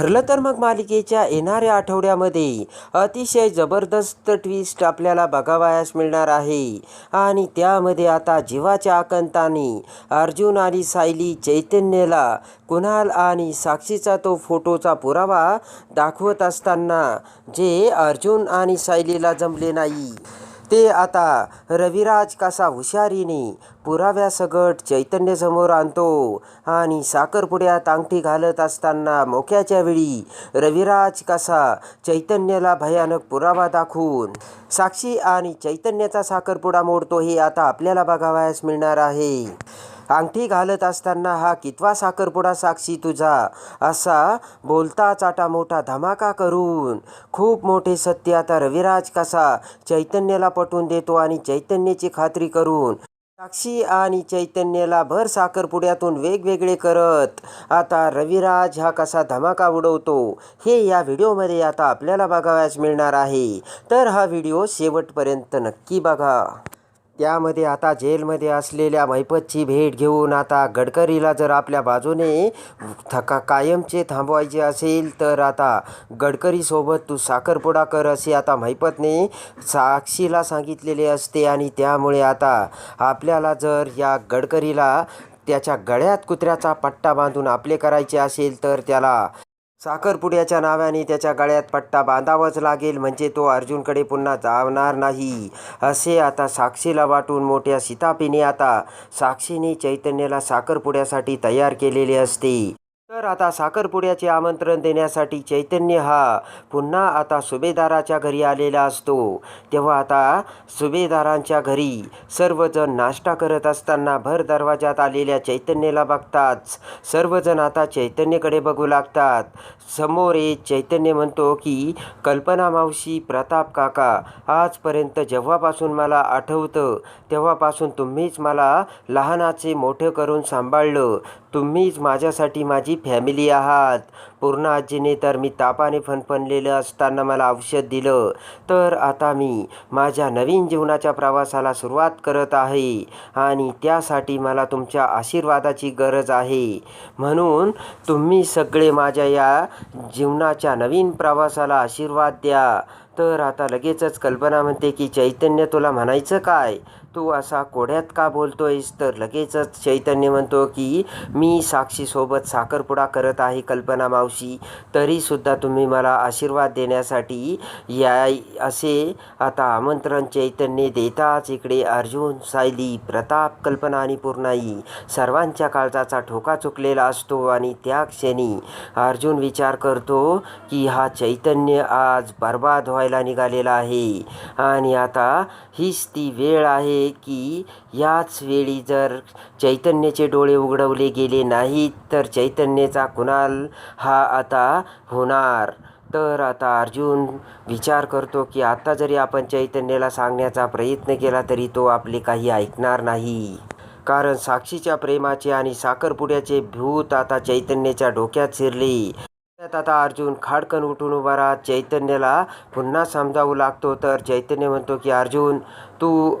ठरलं तर मग मालिकेच्या येणाऱ्या आठवड्यामध्ये अतिशय जबरदस्त ट्विस्ट आपल्याला बघावयास मिळणार आहे. आणि त्यामध्ये आता जीवाच्या आकंताने अर्जुन आणि सायली चैतन्यला कुणाल आणि साक्षीचा तो फोटोचा पुरावा दाखवत असताना जे अर्जुन आणि सायलीला जमले नाही. ते आता रविराज कसा हुशारीने पुराव्यासकट चैतन्यसमोर आणतो आणि साखरपुड्यात अंगठी घालत असताना मोक्याच्या वेळी रविराज कसा चैतन्याला भयानक पुरावा दाखवून साक्षी आणि चैतन्याचा साखरपुडा मोडतो हे आता आपल्याला बघावयास मिळणार आहे. अंगठी घालत असताना हा कितवा साखरपुडा साक्षी तुझा? असा बोलता चाटा मोठा धमाका करून. खूप मोठे सत्य आता रविराज कसा चैतन्याला पटवून देतो आणि चैतन्याची खात्री करून साक्षी आणि चैतन्याला भर साखरपुड्यातून वेगवेगळे करत. आता रविराज हा कसा धमाका उडवतो हे या व्हिडिओमध्ये आता आपल्याला बघावयास मिळणार आहे. तर हा व्हिडिओ शेवटपर्यंत नक्की बघा. त्यामध्ये आता जेलमध्ये असलेल्या मैपतची भेट घेऊन आता गडकरीला जर आपल्या बाजूने थका कायमचे थांबवायचे असेल तर आता गडकरीसोबत तू साखरपुडा कर असे आता मैपतने साक्षीला सांगितलेले असते आणि त्यामुळे आता आपल्याला जर या गडकरीला त्याच्या गळ्यात कुत्र्याचा पट्टा बांधून आपले करायचे असेल तर त्याला साखरपुड्याच्या नावाने त्याच्या गळ्यात पट्टा बांधावाच लागेल म्हणजे तो अर्जुनकडे पुन्हा जाणार नाही. असे आता साक्षीला वाटून मोठ्या सीतापीने आता साक्षीने चैतन्याला साखरपुड्यासाठी तयार केलेले असते. तर आता साखरपुड्याचे आमंत्रण देण्यासाठी चैतन्य हा पुन्हा आता सुभेदाराच्या घरी आलेला असतो. तेव्हा आता सुभेदारांच्या घरी सर्वजण नाश्ता करत असताना भर दरवाजात आलेल्या चैतन्याला बघताच सर्वजण आता चैतन्यकडे बघू लागतात. समोर येत चैतन्य म्हणतो की कल्पना मावशी प्रताप काका आजपर्यंत जेव्हापासून मला आठवतं तेव्हापासून तुम्हीच मला लहानाचे मोठं करून सांभाळलं. तुम्हीच माझ्यासाठी माझी फॅमिली आहात. पूर्ण आजीने तर मी तापाने फणफणलेलं असताना मला औषध दिलं. तर आता मी माझ्या नवीन जीवनाच्या प्रवासाला सुरुवात करत आहे आणि त्यासाठी मला तुमच्या आशीर्वादाची गरज आहे. म्हणून तुम्ही सगळे माझ्या या जीवनाच्या नवीन प्रवासाला आशीर्वाद द्या. तर आता लगेचच कल्पना म्हणते की चैतन्य तुला म्हणायचं काय? तू असा कोड्यात का बोलतोयस? तर लगेचच चैतन्य म्हणतो की मी साक्षीसोबत साखरपुडा करत आहे कल्पना मावशी. तरीसुद्धा तुम्ही मला आशीर्वाद देण्यासाठी या असे आता आमंत्रण चैतन्य देताच इकडे अर्जुन सायली प्रताप कल्पना आणि पूर्णाई सर्वांच्या काळजाचा ठोका चुकलेला असतो आणि त्या क्षणी अर्जुन विचार करतो की हा चैतन्य आज बर्बाद व्हायला निघालेला आहे आणि आता हीच ती वेळ आहे की याच वेळी जर चैतन्याचे डोळे उघडवले गेले नाहीत तर चैतन्याचा कुणाल हा आता होणार? तर आता अर्जुन विचार करतो की आता जरी आपण चैतन्याला सांगण्याचा प्रयत्न केला तरी तो आपले काही ऐकणार नाही. कारण साक्षीच्या प्रेमाचे आणि साखरपुड्याचे भूत आता चैतन्याच्या डोक्यात शिरले. त्यात आता अर्जुन खाडकन उठून उभा राहत चैतन्याला पुन्हा समजावू लागतो. तर चैतन्य म्हणतो की अर्जुन तू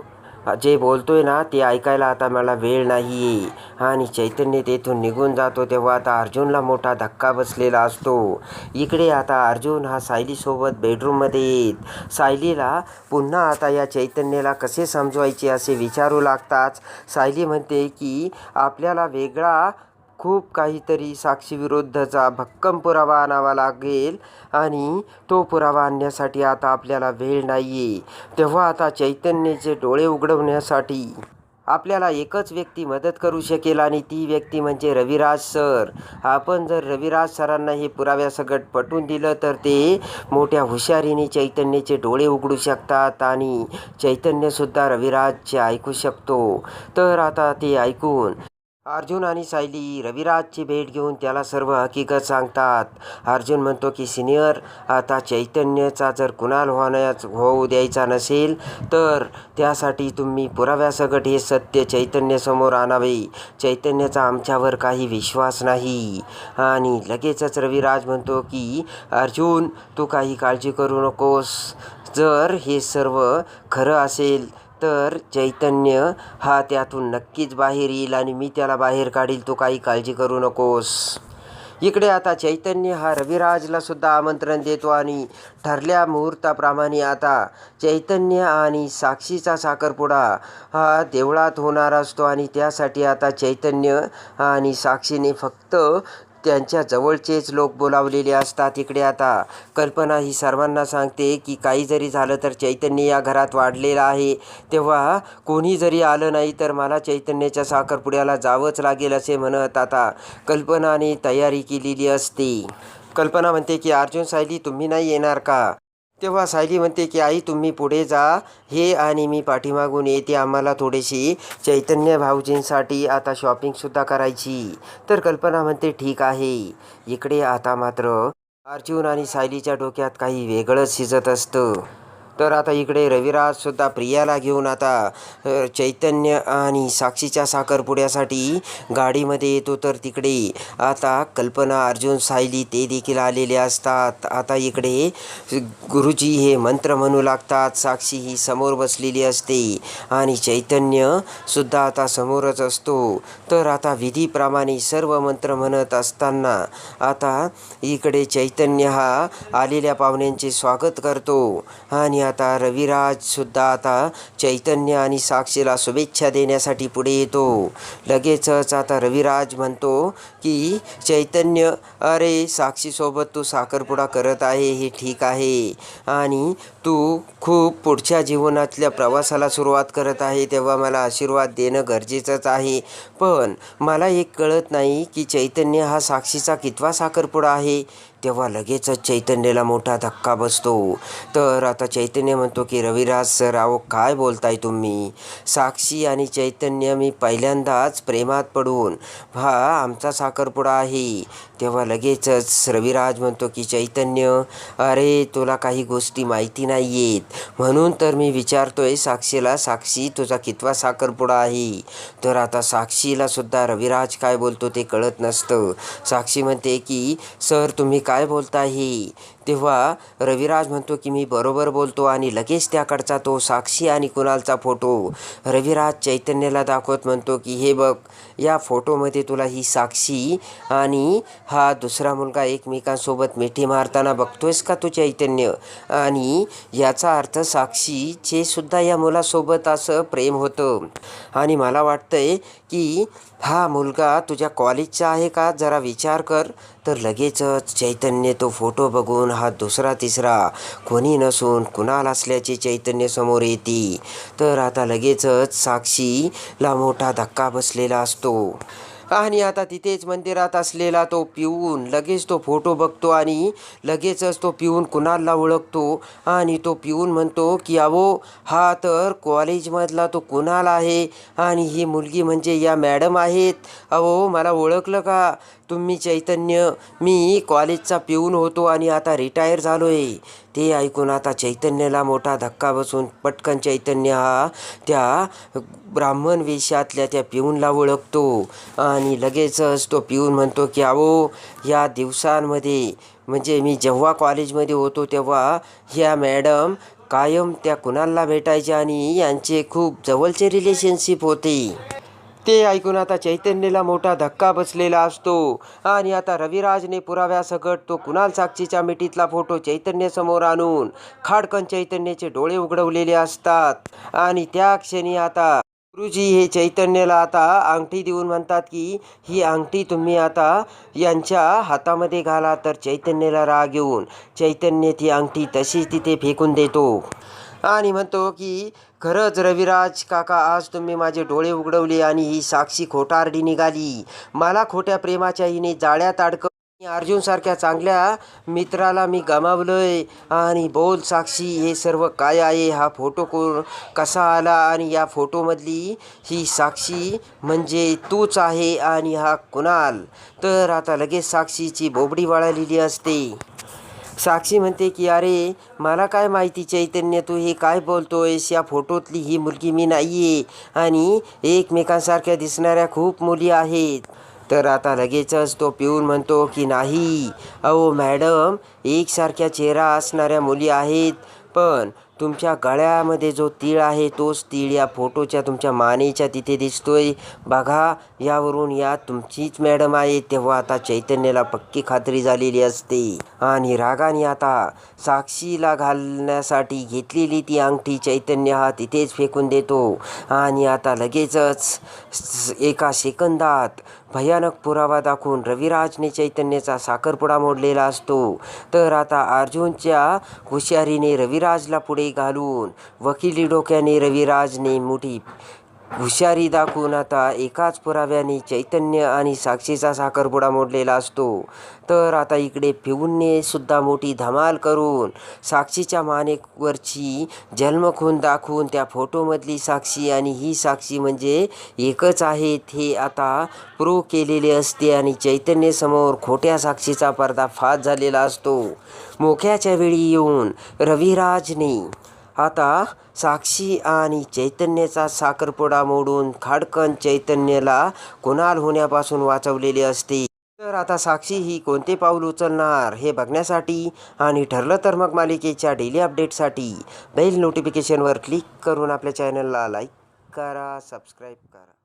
जे बोलतोय ना ते ऐकायला आता मला वेळ नाही. आहे आणि चैतन्य तेथून निघून जातो तेव्हा आता अर्जुनला मोठा धक्का बसलेला असतो. इकडे आता अर्जुन हा सायलीसोबत बेडरूममध्ये येत. सायलीला पुन्हा आता या चैतन्याला कसे समजवायचे असे विचारू लागताच सायली म्हणते की आपल्याला वेगळा खूप काहीतरी साक्षीविरुद्धचा भक्कम पुरावा आणावा लागेल आणि तो पुरावा आणण्यासाठी आता आपल्याला वेळ नाही आहे तेव्हा आता चैतन्याचे डोळे उघडवण्यासाठी आपल्याला एकच व्यक्ती मदत करू शकेल आणि ती व्यक्ती म्हणजे रविराज सर. आपण जर रविराज सरांना हे पुराव्यासकट पटवून दिलं तर ते मोठ्या हुशारीने चैतन्याचे डोळे उघडू शकतात आणि चैतन्यसुद्धा रविराजचे ऐकू शकतो. तर आता ते ऐकून अर्जुन आणि सायली रविराजची भेट घेऊन त्याला सर्व हकीकत सांगतात. अर्जुन म्हणतो की सिनियर आता चैतन्याचा जर कुणाल होण्याच होऊ द्यायचा नसेल तर त्यासाठी तुम्ही पुराव्यासकट हे सत्य चैतन्यासमोर आणावे. चैतन्याचा आमच्यावर काही विश्वास नाही. आणि लगेचच रविराज म्हणतो की अर्जुन तू काही काळजी करू नकोस. जर हे सर्व खरं असेल तर चैतन्य हा त्यातून नक्कीच बाहेर येईल आणि मी त्याला बाहेर काढील. तू काही काळजी करू नकोस. इकडे आता चैतन्य हा रविराजला सुद्धा आमंत्रण देतो आणि ठरल्या मुहूर्ताप्रमाणे आता चैतन्य आणि साक्षीचा साखरपुडा हा देवळात होणार असतो आणि त्यासाठी आता चैतन्य आणि साक्षीने फक्त त्यांच्या जवळचेच लोक बोलावलेले असतात इकडे आता. कल्पना ही सर्वांना सांगते की काही जरी झालं तर चैतन्य या घरात वाढलेला आहे. तेव्हा कोणी जरी आलं नाही तर मला चैतन्याच्या साखरपुड्याला जावंच लागेल असे म्हणत आता कल्पनाने तयारी केलेली असते. कल्पना म्हणते की अर्जुन सायली तुम्ही नाही येणार का? तेव्हा सायली म्हणते की आई तुम्ही पुढे जा. हे आणि मी पाठीमागून येते. आम्हाला थोडीशी चैतन्य भाऊजींसाठी आता शॉपिंगसुद्धा करायची. तर कल्पना म्हणते ठीक आहे. इकडे आता मात्र अर्जुन आणि सायलीच्या डोक्यात काही वेगळंच शिजत असतं. तर आता इकडे रविराजसुद्धा प्रियाला घेऊन आता चैतन्य आणि साक्षीच्या साखरपुड्यासाठी गाडीमध्ये येतो. तर तिकडे आता कल्पना अर्जुन सायली ते देखील आलेले असतात. आता इकडे गुरुजी हे मंत्र म्हणू लागतात. साक्षी ही समोर बसलेली असते आणि चैतन्यसुद्धा आता समोरच असतो. तर आता विधीप्रमाणे सर्व मंत्र म्हणत असताना आता इकडे चैतन्य हा आलेल्या पाहुण्यांचे स्वागत करतो आणि आता रविराजसुद्धा आता चैतन्य आणि साक्षीला शुभेच्छा देण्यासाठी पुढे येतो. लगेचच आता रविराज म्हणतो की चैतन्य अरे साक्षीसोबत तू साखरपुडा करत आहे हे ठीक आहे. आणि तू खूप पुढच्या जीवनातल्या प्रवासाला सुरुवात करत आहे तेव्हा मला आशीर्वाद देणं गरजेचंच आहे. पण मला एक कळत नाही की चैतन्य हा साक्षीचा कितवा साखरपुडा आहे. तेव्हा लगेचच चैतन्याला मोठा धक्का बसतो. तर आता चैतन्य म्हणतो की रविराज सर अहो काय बोलताय तुम्ही? साक्षी आणि चैतन्य मी पहिल्यांदाच प्रेमात पडून हा आमचा साखरपुडा आहे. तेव्हा लगेचच रविराज म्हणतो की चैतन्य अरे तुला काही गोष्टी माहिती नाही आहेत म्हणून तर मी विचारतोय साक्षीला साक्षी तुझा कितवा साखरपुडा आहे? तर आता साक्षीला सुद्धा रविराज काय बोलतो ते कळत नसतं. साक्षी म्हणते की सर तुम्ही काय बोलताही तेव्हा रविराज म्हणतो की मी बरोबर बोलतो आणि लगेच त्याकडचा तो साक्षी आणि कुणालचा फोटो रविराज चैतन्याला दाखवत म्हणतो की हे बघ या फोटोमध्ये तुला ही साक्षी आणि हा दुसरा मुलगा एकमेकांसोबत मिठी मारताना बघतोयस का तू चैतन्य? आणि याचा अर्थ साक्षीचे सुद्धा या मुलासोबत असं प्रेम होतं. आणि मला वाटतंय की हा मुलगा तुझ्या कॉलेजचा आहे का? जरा विचार कर. तर लगेचच चैतन्य तो फोटो बघून हा दुसरा तिसरा कोणी नसून कुणाल असल्याचे चैतन्य समोर येते. तर आता लगेचच साक्षीला मोठा धक्का बसलेला असतो. आणि आता तिथेच मंदिरात असलेला तो पिऊन लगेच तो फोटो बघतो आणि लगेचच तो पिऊन कुणालला ओळखतो. आणि तो पिऊन म्हणतो की अहो हा तर कॉलेजमधला तो कुणाल आहे आणि ही मुलगी म्हणजे या मॅडम आहेत. अहो मला ओळखलं का? तुम्ही चैतन्य मी कॉलेजचा पिऊन होतो आणि आता रिटायर झालो आहे ते ऐकून आता चैतन्याला मोठा धक्का बसून पटकन चैतन्य हा त्या ब्राह्मण वेशातल्या त्या पिऊनला ओळखतो आणि लगेचच तो पिऊन म्हणतो की अहो या दिवसांमध्ये म्हणजे मी जेव्हा कॉलेजमध्ये होतो तेव्हा ह्या मॅडम कायम त्या कुणाला भेटायच्या आणि यांचे खूप जवळचे रिलेशनशिप होते. ते ऐकून आता चैतन्यला मोठा धक्का बसलेला असतो. आणि आता रविराजने पुराव्यासकट तो कुणाल साक्षीच्या मिठीतला फोटो चैतन्यसमोर आणून खाडकन चैतन्याचे डोळे उघडवलेले असतात. आणि त्या क्षणी आता गुरुजी हे चैतन्याला आता अंगठी देऊन म्हणतात की ही अंगठी तुम्ही आता यांच्या हातामध्ये घाला. तर चैतन्याला राग येऊन चैतन्य ती अंगठी तशीच तिथे फेकून देतो. आणि म्हणतो की खरंच रविराज काका आज तुम्ही माझे डोळे उघडवले आणि ही साक्षी खोटारडी निघाली. मला खोट्या प्रेमाच्या हिने जाळ्यात अडक अर्जुनसारख्या चांगल्या मित्राला मी गमावलंय. आणि बोल साक्षी हे सर्व काय आहे? हा फोटो को कसा आला? आणि या फोटोमधली ही साक्षी म्हणजे तूच आहे आणि हा कुणाल? तर आता लगेच साक्षीची बोबडी वाळालेली असते. साक्षी म्हणते की अरे मला काय माहिती चैतन्य तू हे काय बोलतोयस? या फोटोतली ही मुलगी मी नाही आहे आणि एकमेकांसारख्या दिसणाऱ्या खूप मुली आहेत. तर आता लगेचच तो पिऊन म्हणतो की नाही. अहो मॅडम एकसारख्या चेहरा असणाऱ्या मुली आहेत पण तुमच्या गळ्यामध्ये जो तीळ आहे तोच तीळ या फोटोच्या तुमच्या मानेच्या तिथे दिसतोय. बघा यावरून या तुमचीच मॅडम आहे. तेव्हा आता चैतन्याला पक्की खात्री झालेली असते. आणि रागाने आता साक्षीला घालण्यासाठी घेतलेली ती अंगठी चैतन्य हा तिथेच फेकून देतो. आणि आता लगेचच एका सेकंदात भयानक पुरावा दाखवून रविराजने चैतन्याचा साखरपुडा मोडलेला असतो. तर आता अर्जुनच्या हुशारीने रविराजला पुढे घालून वकिली डोक्याने रविराजने मोठी हुशारी दाखवून आता एकाच पुराव्याने चैतन्य आणि साक्षीचा साखरपुडा मोडलेला असतो. तर आता इकडे पिऊनने सुद्धा मोठी धमाल करून साक्षीच्या मानेवरची जन्मखून दाखवून त्या फोटोमधली साक्षी आणि ही साक्षी म्हणजे एकच आहेत हे आता प्रूव्ह केलेले असते आणि चैतन्यसमोर खोट्या साक्षीचा पर्दाफाश झालेला असतो. मोक्याच्या वेळी येऊन रविराजने आता साक्षी आणि चैतन्याचा साखरपुडा मोडून खाडकन चैतन्याला कुणाल होण्यापासून वाचवलेले असते. तर आता साक्षी ही कोणते पाऊल उचलणार हे बघण्यासाठी आणि ठरलं तर मग मालिकेच्या डेली अपडेटसाठी बेल नोटिफिकेशनवर क्लिक करून आपल्या चॅनलला लाईक करा सबस्क्राईब करा.